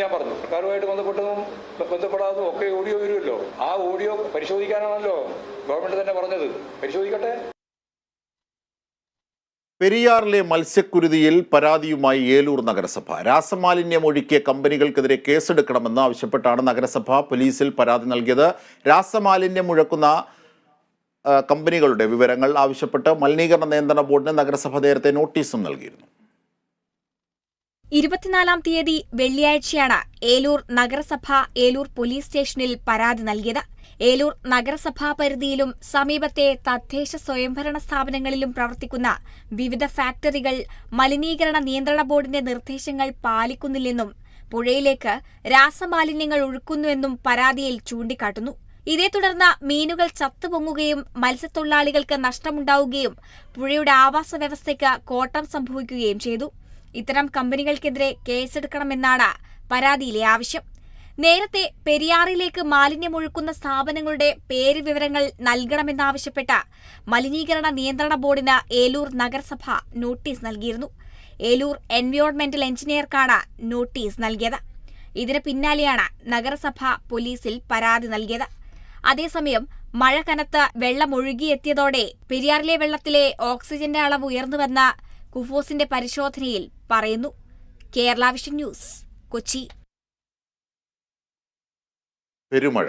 ഞാൻ പറഞ്ഞു. സർക്കാരുമായിട്ട് ബന്ധപ്പെട്ടതും ബന്ധപ്പെടാതും ഒക്കെ ഓഡിയോ വരുമല്ലോ. ആ ഓഡിയോ പരിശോധിക്കാനാണല്ലോ ഗവൺമെന്റ് തന്നെ പറഞ്ഞത്. പരിശോധിക്കട്ടെ. പെരിയാറിലെ മത്സ്യക്കുരുതിയിൽ പരാതിയുമായി ഏലൂർ നഗരസഭ. രാസമാലിന്യം ഒഴുക്കിയ കമ്പനികൾക്കെതിരെ കേസെടുക്കണമെന്ന് ആവശ്യപ്പെട്ടാണ് നഗരസഭ പോലീസിൽ പരാതി നൽകിയത്. രാസമാലിന്യം മുഴക്കുന്ന കമ്പനികളുടെ വിവരങ്ങൾ ആവശ്യപ്പെട്ട് മലിനീകരണ നിയന്ത്രണ ബോർഡിന് നഗരസഭ നേരത്തെ നോട്ടീസും നൽകിയിരുന്നു. ഇരുപത്തിനാലാം തീയതി വെള്ളിയാഴ്ചയാണ് ഏലൂർ നഗരസഭ ഏലൂർ പോലീസ് സ്റ്റേഷനിൽ പരാതി നൽകിയത്. ഏലൂർ നഗരസഭാ പരിധിയിലും സമീപത്തെ തദ്ദേശ സ്വയംഭരണ സ്ഥാപനങ്ങളിലും പ്രവർത്തിക്കുന്ന വിവിധ ഫാക്ടറികൾ മലിനീകരണ നിയന്ത്രണ ബോർഡിന്റെ നിർദ്ദേശങ്ങൾ പാലിക്കുന്നില്ലെന്നും പുഴയിലേക്ക് രാസമാലിന്യങ്ങൾ ഒഴുക്കുന്നുവെന്നും പരാതിയിൽ ചൂണ്ടിക്കാട്ടുന്നു. ഇതേ തുടർന്ന് മീനുകൾ ചത്തുപൊങ്ങുകയും മത്സ്യത്തൊഴിലാളികൾക്ക് നഷ്ടമുണ്ടാവുകയും പുഴയുടെ ആവാസ വ്യവസ്ഥയ്ക്ക് കോട്ടം സംഭവിക്കുകയും ചെയ്തു. ഇത്തരം കമ്പനികൾക്കെതിരെ കേസെടുക്കണമെന്നാണ് പരാതിയിലെ ആവശ്യം. നേരത്തെ പെരിയാറിലേക്ക് മാലിന്യമൊഴുക്കുന്ന സ്ഥാപനങ്ങളുടെ പേര് വിവരങ്ങൾ നൽകണമെന്നാവശ്യപ്പെട്ട മലിനീകരണ നിയന്ത്രണ ബോർഡിന് ഏലൂർ നഗരസഭ നോട്ടീസ് നൽകിയിരുന്നു. ഏലൂർ എൻവയോൺമെന്റൽ എഞ്ചിനീയർക്കാണ് നോട്ടീസ് നൽകിയത്. ഇതിന് പിന്നാലെയാണ് നഗരസഭ പോലീസിൽ പരാതി നൽകിയത്. അതേസമയം മഴ കനത്ത് വെള്ളം ഒഴുകിയെത്തിയതോടെ പെരിയാറിലെ വെള്ളത്തിലെ ഓക്സിജന്റെ അളവ് ഉയർന്നുവെന്ന കുഫോസിന്റെ പരിശോധനയിൽ പറയുന്നു. Kerala Vision News Kochi. പെരുമഴ.